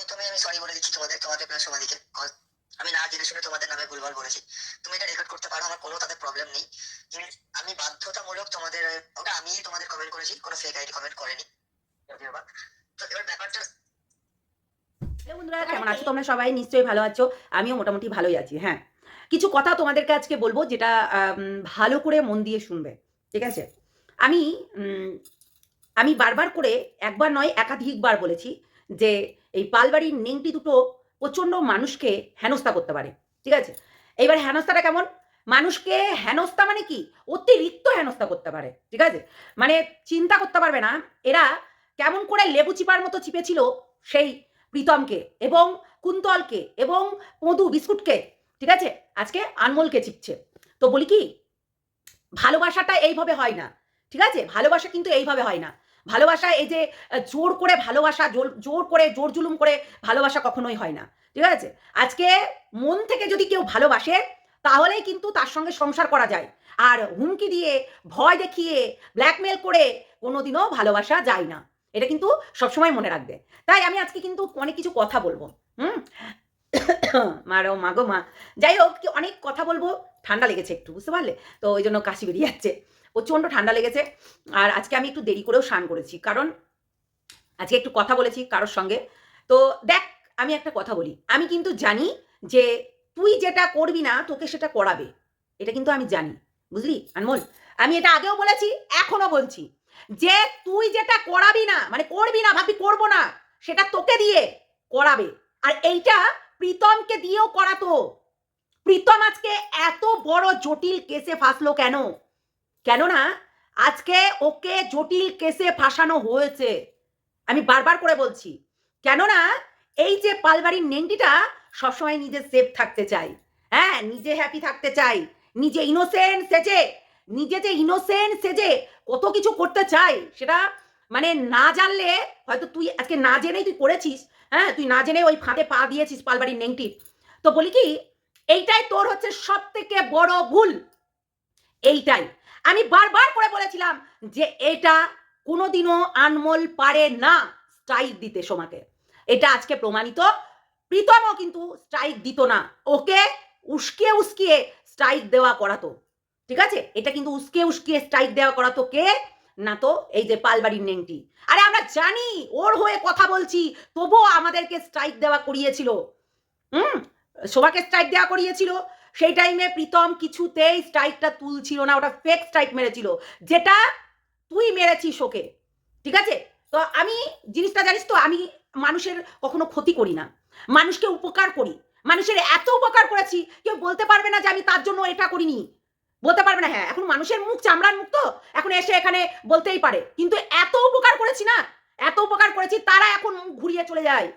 প্রথমে আমি সরি বলে দিচ্ছি তোমাদের তোমাদের সমাধিকে আমি না জেনে শুনে তোমাদের নামে ভুলভাল বলেছি। তুমি এটা রেকর্ড করতে পারো, আমার কোনো তাদের প্রবলেম নেই। আমি বাধ্যতামূলক তোমাদের আমি তোমাদের কমেন্ট করেছি, কোনো ফেক আইডি কমেন্ট করেনি। তো এবার ব্যাপারটা বন্ধুরা, কেমন আছো তোমরা সবাই? নিশ্চয়ই ভালো আছো। আমিও মোটামুটি ভালোই আছি হ্যাঁ। কিছু কথা তোমাদেরকে আজকে বলব, যেটা ভালো করে মন দিয়ে শুনবে, ঠিক আছে? আমি আমি বারবার করে, একবার নয়, একাধিকবার বলেছি যে এই পালবাড়ির নেংটি দুটো প্রচণ্ড মানুষকে হেনস্থা করতে পারে, ঠিক আছে? এইবার হেনস্থাটা কেমন? মানুষকে হেনস্থা মানে কি? অতিরিক্ত হেনস্থা করতে পারে, ঠিক আছে? মানে চিন্তা করতে পারবে না, এরা কেমন করে লেবু চিপার মতো চিপেছিল সেই প্রীতমকে এবং কুন্তলকে এবং মধু বিস্কুটকে, ঠিক আছে? আজকে আনমোলকে চিপছে। তো বলি কি, ভালোবাসাটা এইভাবে হয় না, ঠিক আছে? ভালোবাসা কিন্তু এইভাবে হয় না। ভালোবাসা, এই যে জোর করে ভালোবাসা, জোর- করে, জোর জুলুম করে ভালোবাসা কখনোই হয় না। ঠিক আছে? আজকে মন থেকে যদি কেউ ভালোবাসে, তাহলেই কিন্তু তার সঙ্গে সংসার করা যায়। আর হুমকি দিয়ে, ভয় দেখিয়ে ব্ল্যাকমেল করে কোনোদিনও ভালোবাসা যায় না। এটা কিন্তু সবসময় মনে রাখবে। তাই আমি আজকে কিন্তু অনেক কিছু কথা বলব। হুম? মারো মাগো মা যাই হোক অনেক কথা বলব। ঠান্ডা লেগেছে একটু, বুঝতে পারলে? তো ওই জন্য কাশি বেরিয়ে যাচ্ছে। প্রচণ্ড ঠান্ডা লেগেছে। আর আজকে আমি একটু দেরি করেও স্নান করেছি। কারণ আজকে একটু কথা বলেছি কারোর সঙ্গে। তো দেখ, আমি একটা কথা বলি। আমি কিন্তু জানি যে তুই যেটা করবি না, তোকে সেটা করাবে। এটা কিন্তু আমি জানি। বুঝলি? আনমোল? আমি এটা আগেও বলেছি এখনও বলছি। যে তুই যেটা করাবি না মানে করবি না ভাবি করব না, সেটা তোকে দিয়ে করাবে। আর এইটা প্রীতমকে দিয়েও করাতো। প্রীতম আজকে এত বড় জটিল কেসে ফাঁসলো কেন? কেননা আজকে ওকে জটিল কেসে ফাঁসানো হয়েছে। আমি বারবার করে বলছি, কেননা এই যে পালবাড়ির নেংটিটা সবসময় নিজে সেফ থাকতে চাই। হ্যাঁ নিজে হ্যাপি থাকতে চাই, নিজে ইনোসেন্ট সেজে, নিজে যে ইনোসেন্ট সেজে কত কিছু করতে চাই, সেটা মানে না জানলে হয়তো তুই আজকে না জেনেই তুই করেছিস হ্যাঁ তুই না জেনে ওই ফাঁদে পা দিয়েছিস পালবাড়ির নেংটি তো বলি কি, এইটাই তোর হচ্ছে সব থেকে বড় ভুল। এইটাই। আমি বারবার করে বলেছিলাম যে এটা কোনোদিনও আনমোল পারে না স্ট্রাইক দিতে সোমাকে। এটা আজকে প্রমাণিত। প্রীতমও কিন্তু স্ট্রাইক দিত না। ওকে উস্কিয়ে উস্কিয়ে স্ট্রাইক দেওয়া করাতো। ঠিক আছে? এটা কিন্তু উস্কে উস্কিয়ে স্ট্রাইক দেওয়া করাতো কে? না তো এই যে পালবাড়ির নেংটি। আরে আমরা জানি, ওর হয়ে কথা বলছি, তবুও আমাদেরকে স্ট্রাইক দেওয়া করিয়েছিল। হুম? শোভাকে স্ট্রাইক দেওয়া করিয়েছিল। সেই টাইমে প্রীতম কিছুতেই স্ট্রাইকটা তুলছিল না, ওটা ফেক স্ট্রাইক মেরেছিল। যেটা তুই মেরেছিস ওকে, ঠিক আছে? তো আমি জিনিসটা জানিস তো, আমি মানুষের কখনো ক্ষতি করি না। মানুষকে উপকার করি। মানুষের এত উপকার করেছি, কেউ বলতে পারবে না যে আমি তার জন্য এটা করিনি। বলতে পারবে না হ্যাঁ এখন মানুষের মুখ চামড়ার মুখ তো, এখন এসে এখানে বলতেই পারে। কিন্তু এত উপকার করেছি না, এত উপকার করেছি, তারা এখন মুখ ঘুরিয়ে চলে যায়।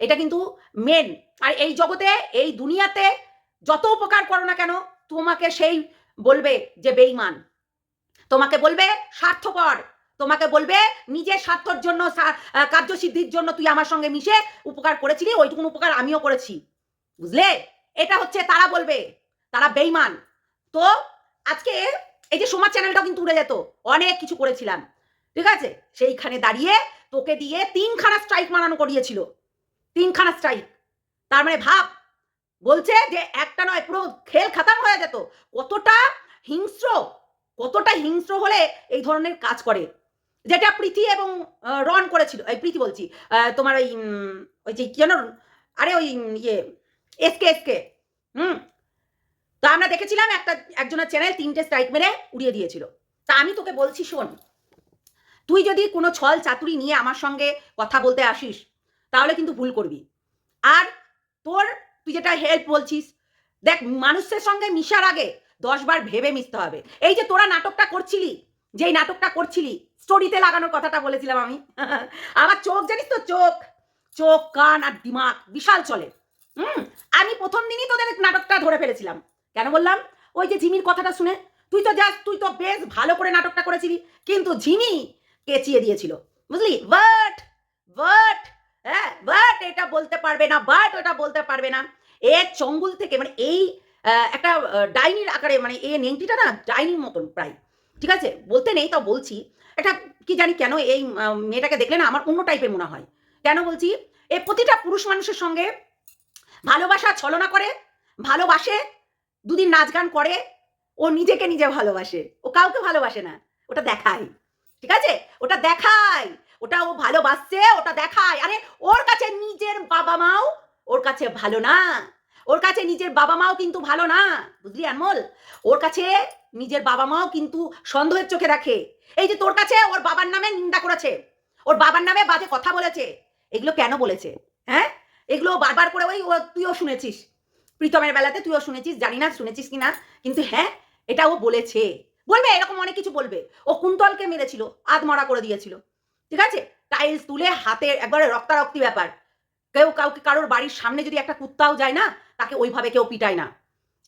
এটা কিন্তু মেন আর এই জগতে, এই দুনিয়াতে যত উপকার করো না কেন, তোমাকে সেই বলবে যে বেইমান তোমাকে বলবে স্বার্থপর। তোমাকে বলবে নিজের স্বার্থর জন্য কার্যসিদ্ধির জন্য তুই আমার সঙ্গে মিশে উপকার করেছিলি, ওইটুকুন উপকার আমিও করেছি। বুঝলে? এটা হচ্ছে তারা বলবে, তারা বেইমান তো আজকে এই যে সমাজ চ্যানেলটাও কিন্তু উড়ে যেত, অনেক কিছু করেছিলাম। ঠিক আছে? সেইখানে দাঁড়িয়ে তোকে দিয়ে তিনখানা স্ট্রাইক মানানো করিয়েছিল। তিনখানা স্ট্রাইক তার মানে ভাব বলছে যে একটা নয়, পুরো খেল খাতাম হয়ে যেত। কতটা হিংস্র কতটা হিংস্র হলে এই ধরনের কাজ করে। যেটা প্রীতি এবং রন করেছিল, এই প্রীতি বলছি তোমার ওই ওই যে যেন, আরে ওই ইয়ে এসকে এসকে, হুম? তো আমরা দেখেছিলাম একটা, একজনের চ্যানেল তিনটে স্ট্রাইক মেরে উড়িয়ে দিয়েছিল। তা আমি তোকে বলছি শোন, তুই যদি কোনো ছল চাতুরি নিয়ে আমার সঙ্গে কথা বলতে আসিস, তাহলে কিন্তু ভুল করবি। আর তোর তুই যেটা হেল্প বলছিস, দেখ মানুষের সঙ্গে মিশার আগে দশবার ভেবে মিশতে হবে। এই যে তোরা নাটকটা করছিলি, যেই নাটকটা করছিলি স্টোরিতে লাগানোর কথাটা বলেছিলাম আমি। আমার চোখ, জানিস তো চোখ? চোখ, কান আর দিমাগ বিশাল চলে। হুম? আমি প্রথম দিনই তোদের নাটকটা ধরে ফেলেছিলাম। কেন বললাম? ওই যে ঝিমির কথাটা শুনে। তুই তো যাস তুই তো বেশ ভালো করে নাটকটা করেছিলি, কিন্তু ঝিমি কেচিয়ে দিয়েছিল। বুঝলি? বাট বাট এটা বলতে পারবে না বাট ওটা বলতে পারবে না। এ চঙ্গুল থেকে মানে এই একটা ডাইনির আকারে মানে এ নেংটিটা না ডাইনির মতন প্রায়। ঠিক আছে? বলতে নেই তাও বলছি। এটা কি জানি কেন এই মেয়েটাকে দেখলে না আমার অন্য টাইপের মনে হয়। কেন বলছি? এ প্রতিটা পুরুষ মানুষের সঙ্গে ভালোবাসা ছলনা করে, ভালোবাসে, দুদিন নাচ গান করে, ও নিজেকে নিজে ভালোবাসে। ও কাউকে ভালোবাসে না, ওটা দেখায়। ঠিক আছে? ওটা দেখায়। ওটা ও ভালোবাসছে, ওটা দেখায়। আরে, ওর কাছে নিজের বাবা মাও ওর কাছে ভালো না। ওর কাছে নিজের বাবা মাও কিন্তু ভালো না। বুঝলি আনমোল ওর কাছে নিজের বাবা মাও কিন্তু সন্দেহের চোখে রাখে এই যে তোর কাছে ওর বাবার নামে নিন্দা করেছে। ওর বাবার নামে বাজে কথা বলেছে। এগুলো কেন বলেছে? হ্যাঁ? এগুলো বারবার করে ওই তুইও শুনেছিস। প্রীতমের বেলাতে তুইও শুনেছিস, জানি না, শুনেছিস কি না? কিন্তু হ্যাঁ এটা ও বলেছে। বলবে, এরকম অনেক কিছু বলবে। ও কুন্তলকে মেরেছিল, আধমরা করে দিয়েছিল। ঠিক আছে? টাইলস তুলে হাতে একবারে রক্তারক্তি ব্যাপার। কেউ কাউকে কারোর বাড়ির সামনে যদি একটা কুত্তাও যায় না, তাকে ওইভাবে কেউ পিটায় না।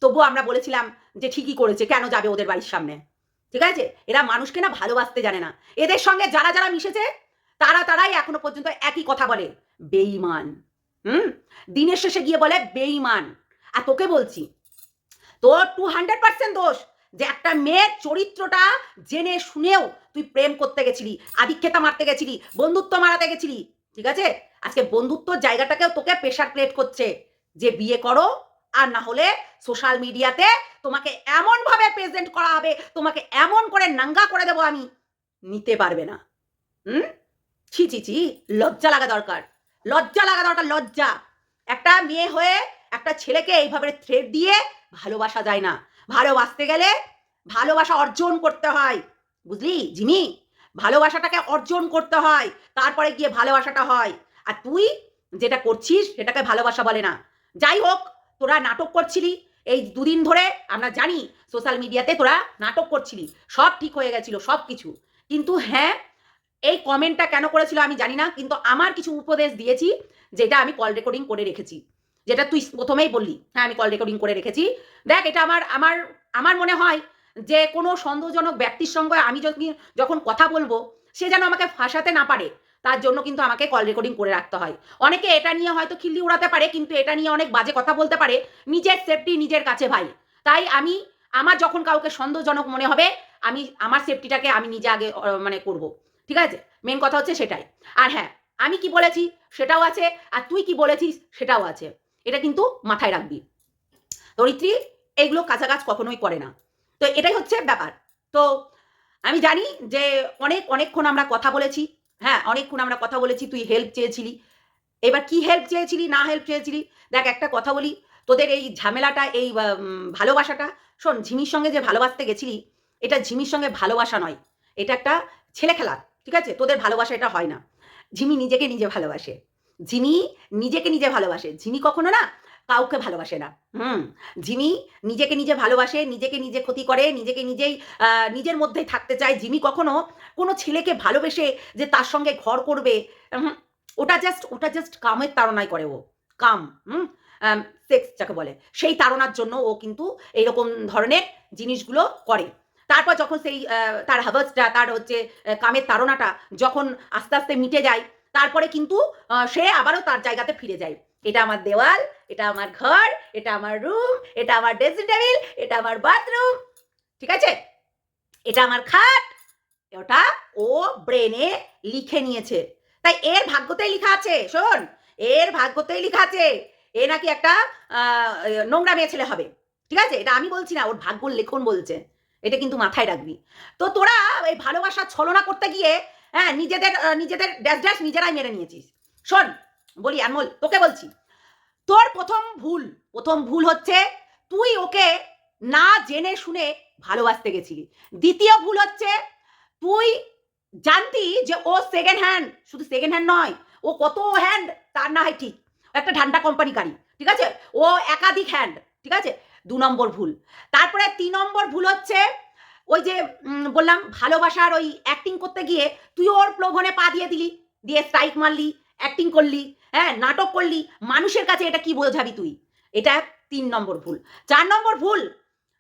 তবুও আমরা বলেছিলাম যে ঠিকই করেছে, কেন যাবে ওদের বাড়ির সামনে? ঠিক আছে? এরা মানুষকে না ভালোবাসতে জানে না। এদের সঙ্গে যারা যারা মিশেছে, তারা তারাই এখনও পর্যন্ত একই কথা বলে বেইমান হুম? দিনের শেষে গিয়ে বলে বেইমান আর তোকে বলছি, তোর টু হান্ড্রেড পার্সেন্ট দোষ। যে একটা মেয়ের চরিত্রটা জেনে শুনেও তুই প্রেম করতে গেছিলি আদিক্ষেতা মারতে গেছিলি, বন্ধুত্ব মারাতে গেছিলি, ঠিক আছে? আজকে বন্ধুত্বর জায়গাটাকেও তোকে প্রেশার ক্রিয়েট করছে যে বিয়ে করো, আর না হলে সোশ্যাল মিডিয়াতে তোমাকে এমন ভাবে প্রেজেন্ট করা হবে, তোমাকে এমন করে নাঙ্গা করে দেবো আমি, নিতে পারবে না। হুম? ছি ছি ছি, লজ্জা লাগা দরকার, লজ্জা লাগা দরকার, লজ্জা। একটা মেয়ে হয়ে একটা ছেলেকে এইভাবে থ্রেড দিয়ে ভালোবাসা যায় না। ভালোবাসতে গেলে ভালোবাসা অর্জন করতে হয়। বুঝলি, জিমি? ভালোবাসাটাকে অর্জন করতে হয়, তারপরে গিয়ে ভালোবাসাটা হয়। আর তুই যেটা করছিস সেটাকে ভালোবাসা বলে না। যাই হোক, তোরা নাটক করছিলি, এই দুদিন ধরে আমরা জানি সোশ্যাল মিডিয়াতে তোরা নাটক করছিলি, সব ঠিক হয়ে গেছিল, সব কিছু। কিন্তু হ্যাঁ এই কমেন্টটা কেন করেছিল আমি জানি না, কিন্তু আমার কিছু উপদেশ দিয়েছি, যেটা আমি কল রেকর্ডিং করে রেখেছি। যেটা তুই প্রথমেই বললি। হ্যাঁ আমি কল রেকর্ডিং করে রেখেছি। দেখ, এটা আমার আমার আমার মনে হয় যে কোনো সন্দেহজনক ব্যক্তির সঙ্গে আমি যখন কথা বলব, সে যেন আমাকে ফাঁসাতে না পারে, তার জন্য কিন্তু আমাকে কল রেকর্ডিং করে রাখতে হয়। অনেকে এটা নিয়ে হয়তো খিল্লি উড়াতে পারে, কিন্তু এটা নিয়ে অনেক বাজে কথা বলতে পারে। নিজের সেফটি নিজের কাছে ভাই। তাই আমি, আমার যখন কাউকে সন্দেহজনক মনে হবে, আমি, আমার সেফটিটাকে আমি নিজে আগে মানে করব। ঠিক আছে? মেন কথা হচ্ছে সেটাই। আর হ্যাঁ আমি কি বলেছি? সেটাও আছে। আর তুই কি বলেছিস? সেটাও আছে। এটা কিন্তু মাথায় রাখবি। ধরিত্রী এইগুলো কাছাকাছ কখনোই করে না। তো এটাই হচ্ছে ব্যাপার। তো আমি জানি যে অনেক, অনেকক্ষণ আমরা কথা বলেছি হ্যাঁ অনেকক্ষণ আমরা কথা বলেছি, তুই হেল্প চেয়েছিলি। এবার কি হেল্প চেয়েছিলি, না হেল্প চেয়েছিলি? দেখ, একটা কথা বলি, তোদের এই ঝামেলাটা, এই ভালোবাসাটা, শোন, ঝিমির সঙ্গে যে ভালোবাসতে গেছিলি, এটা ঝিমির সঙ্গে ভালোবাসা নয়। এটা একটা ছেলে খেলা ঠিক আছে? তোদের ভালোবাসা এটা হয় না। ঝিমি নিজেকে নিজে ভালোবাসে। ঝিমি নিজেকে নিজে ভালোবাসে ঝিমি কখনো না কাউকে ভালোবাসে না। হুম? ঝিমি নিজেকে নিজে ভালোবাসে, নিজেকে নিজে ক্ষতি করে, নিজেকে নিজেই নিজের মধ্যেই থাকতে চায় জিমি কখনো কোনো ছেলেকে ভালোবেসে যে তার সঙ্গে ঘর করবে ওটা জাস্ট ওটা জাস্ট কামের তাড়নায় করে ও। কাম, হুম? সেক্স যাকে বলে। সেই তাড়নার জন্য ও কিন্তু এইরকম ধরনের জিনিসগুলো করে। তারপর যখন সেই তার হাভার্সটা তার হচ্ছে কামের তাড়নাটা যখন আস্তে আস্তে মিটে যায় তারপরে কিন্তু সে আবারও তার জায়গাতে ফিরে যায়। এটা আমার দেওয়াল, এটা আমার ঘর, এটা আমার রুম এটা আমার ড্রেসিং টেবিল এটা আমার বাথরুম ঠিক আছে? এটা আমার খাট, ওটা ও ব্রেনে লিখে নিয়েছে। তাই এর ভাগ্যতেই লেখা আছে, শোন, এর ভাগ্যতেই লেখা আছে, এ নাকি একটা নোংরা মেয়ে ছেলে হবে, ঠিক আছে? এটা আমি বলছি না, ওর ভাগ্য লেখন বলছে, এটা কিন্তু মাথায় রাখবি। তো তোরা এই ভালোবাসা ছলনা করতে গিয়ে হ্যাঁ নিজেদের নিজেদের ড্যাশ ড্যাশ নিজেরাই মেরে নিয়েছিস। শোন, বলি আনমোল তোকে বলছি, তোর প্রথম ভুল প্রথম ভুল হচ্ছে তুই ওকে না জেনে শুনে ভালোবাসতে গেছিলি। দ্বিতীয় ভুল হচ্ছে তুই জানতি যে ও সেকেন্ড হ্যান্ড শুধু সেকেন্ড হ্যান্ড নয়, ও কত হ্যান্ড তার না হয় ঠিক। একটা ঠান্ডা কোম্পানি গাড়ি, ঠিক আছে? ও একাধিক হ্যান্ড ঠিক আছে? দু নম্বর ভুল। তারপরে তিন নম্বর ভুল হচ্ছে ওই যে বললাম ভালোবাসার ওই অ্যাক্টিং করতে গিয়ে তুই ওর প্রলোভনে পা দিয়ে দিলি, দিয়ে স্ট্রাইক মারলি অ্যাক্টিং করলি হ্যাঁ নাটক করলি, মানুষের কাছে এটা কি বোঝাবি তুই? এটা তিন নম্বর ভুল। চার নম্বর ভুল,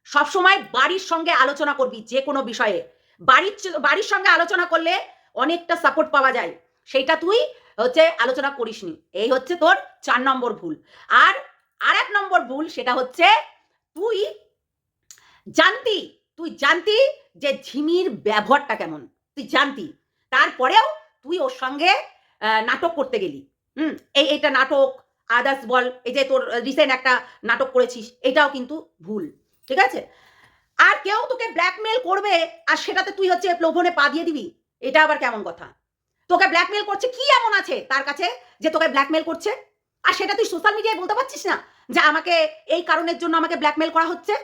সবসময় বাড়ির সঙ্গে আলোচনা করবি যে কোনো বিষয়ে। বাড়ির বাড়ির সঙ্গে আলোচনা করলে অনেকটা সাপোর্ট পাওয়া যায়। সেইটা তুই হচ্ছে আলোচনা করিসনি। এই হচ্ছে তোর চার নম্বর ভুল। আর আর এক নম্বর ভুল, সেটা হচ্ছে তুই জানতি তুই জানতি যে ঝিমির ব্যবহারটা কেমন? তুই জানতি। তারপরেও তুই ওর সঙ্গে নাটক করতে গেলি। হুম? এই এটা নাটক আদার্স বল, এই যে তোর রিসেন্ট একটা নাটক করেছিস, এটাও কিন্তু ভুল। ঠিক আছে? আর কেউ তোকে ব্ল্যাকমেল করবে, আর সেটাতে তুই হচ্ছে লোভনে পা দিয়ে দিবি, এটা আবার কেমন কথা? তোকে ব্ল্যাকমেল করছে কি এমন আছে তার কাছে যে তোকে ব্ল্যাকমেল করছে? আর সেটা তুই সোশ্যাল মিডিয়ায় বলতে পারছিস না যে আমাকে এই কারণের জন্য আমাকে ব্ল্যাকমেল করা হচ্ছে?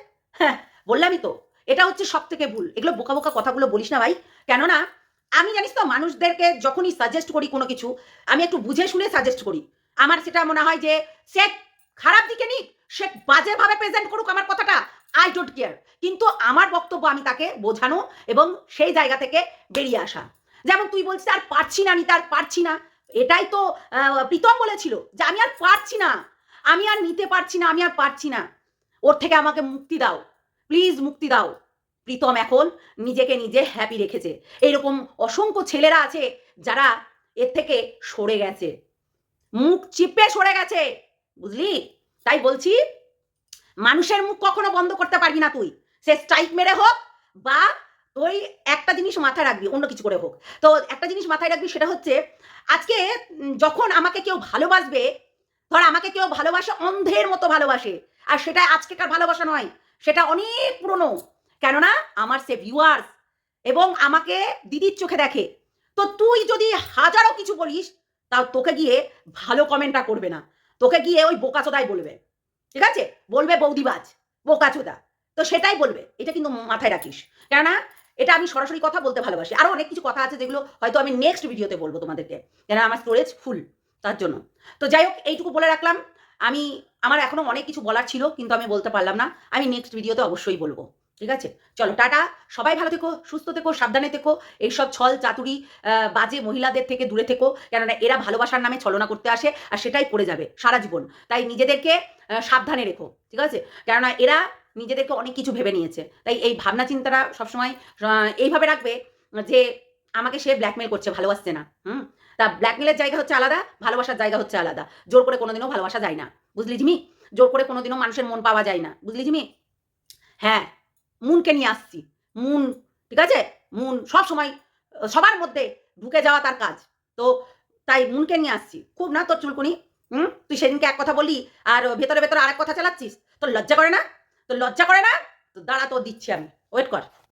হ্যাঁ বললামই তো। এটা হচ্ছে সব থেকে ভুল। এগুলো বোকা বোকা কথাগুলো বলিস না ভাই। কেননা, আমি জানিস তো মানুষদেরকে যখনই সাজেস্ট করি কোনো কিছু, আমি একটু বুঝে শুনে সাজেস্ট করি। আমার সেটা মনে হয় যে সে খারাপ দিকে নিক সে বাজেভাবে প্রেজেন্ট করুক আমার কথাটা আই ডোন্ট কেয়ার কিন্তু আমার বক্তব্য আমি তাকে বোঝানো এবং সেই জায়গা থেকে বেরিয়ে আসা। যেমন তুই বলছিস, আর পারছি না, নিতে আর পারছি না। এটাই তো প্রীতম বলেছিল যে, আমি আর পারছি না। আমি আর নিতে পারছি না, আমি আর পারছি না। ওর থেকে আমাকে মুক্তি দাও। প্লিজ মুক্তি দাও। প্রীতম এখন নিজেকে নিজে হ্যাপি রেখেছে। এইরকম অসংখ্য ছেলেরা আছে যারা এর থেকে সরে গেছে। মুখ চিপে সরে গেছে, বুঝলি? তাই বলছি, মানুষের মুখ কখনো বন্ধ করতে পারবি না তুই। সে স্ট্রাইক মেরে হোক বা তুই একটা জিনিস মাথায় রাখবি, অন্য কিছু করে হোক। তো একটা জিনিস মাথায় রাখবি, সেটা হচ্ছে আজকে যখন আমাকে কেউ ভালোবাসবে, ধর আমাকে কেউ ভালোবাসে, অন্ধের মতো ভালোবাসে। আর সেটা আজকেকার ভালোবাসা নয় সেটা অনেক পুরনো। কেননা আমার সে ভিউয়ার্স এবং আমাকে দিদির চোখে দেখে। তো তুই যদি হাজারো কিছু বলিস, তাও তোকে গিয়ে ভালো কমেন্টটা করবে না। তোকে গিয়ে ওই বোকাচোদাই বলবে। ঠিক আছে? বলবে বৌদিবাজ, বোকাচোদা। তো সেটাই বলবে। এটা কিন্তু মাথায় রাখিস। কেননা এটা আমি সরাসরি কথা বলতে ভালোবাসি। আরও অনেক কিছু কথা আছে যেগুলো হয়তো আমি নেক্সট ভিডিওতে বলব তোমাদেরকে। কেন আমার স্টোরেজ ফুল তার জন্য। তো যাই হোক, এইটুকু বলে রাখলাম। আমি আমার এখনও অনেক কিছু বলার ছিল, কিন্তু আমি বলতে পারলাম না। আমি নেক্সট ভিডিওতে অবশ্যই বলব, ঠিক আছে? চলো, টাটা। সবাই ভালো থেকো, সুস্থ থেকো, সাবধানে থেকো। এইসব ছল চাতুরি বাজে মহিলাদের থেকে দূরে থেকো, কেননা এরা ভালোবাসার নামে ছলনা করতে আসে আর সেটাই করে যাবে সারা জীবন। তাই নিজেদেরকে সাবধানে রেখো, ঠিক আছে? কেননা এরা নিজেদেরকে অনেক কিছু ভেবে নিয়েছে। তাই এই ভাবনা চিন্তাটা সবসময় এইভাবে রাখবে যে আমাকে সে ব্ল্যাকমেল করছে, ভালোবাসছে না, হুম? তা ব্ল্যাকমেলের জায়গা হচ্ছে আলাদা, ভালোবাসার জায়গা হচ্ছে আলাদা। জোর করে কোনোদিনও ভালোবাসা যায় না। বুঝলি জিমি জোর করে কোনোদিনও মানুষের মন পাওয়া যায় না। বুঝলি জিমি হ্যাঁ মুনকে নিয়ে আসছি। মুন, ঠিক আছে? মুন সব সময়, সবার মধ্যে ঢুকে যাওয়া তার কাজ। তো তাই মুনকে নিয়ে আসছি। খুব না তোর চুলকুনি? হুম? তুই সেদিনকে এক কথা বললি, আর ভেতরে ভেতরে আরেক কথা চালাচ্ছিস? তোর লজ্জা করে না? তোর লজ্জা করে না? তো দাঁড়া, তোর দিচ্ছি আমি। ওয়েট কর।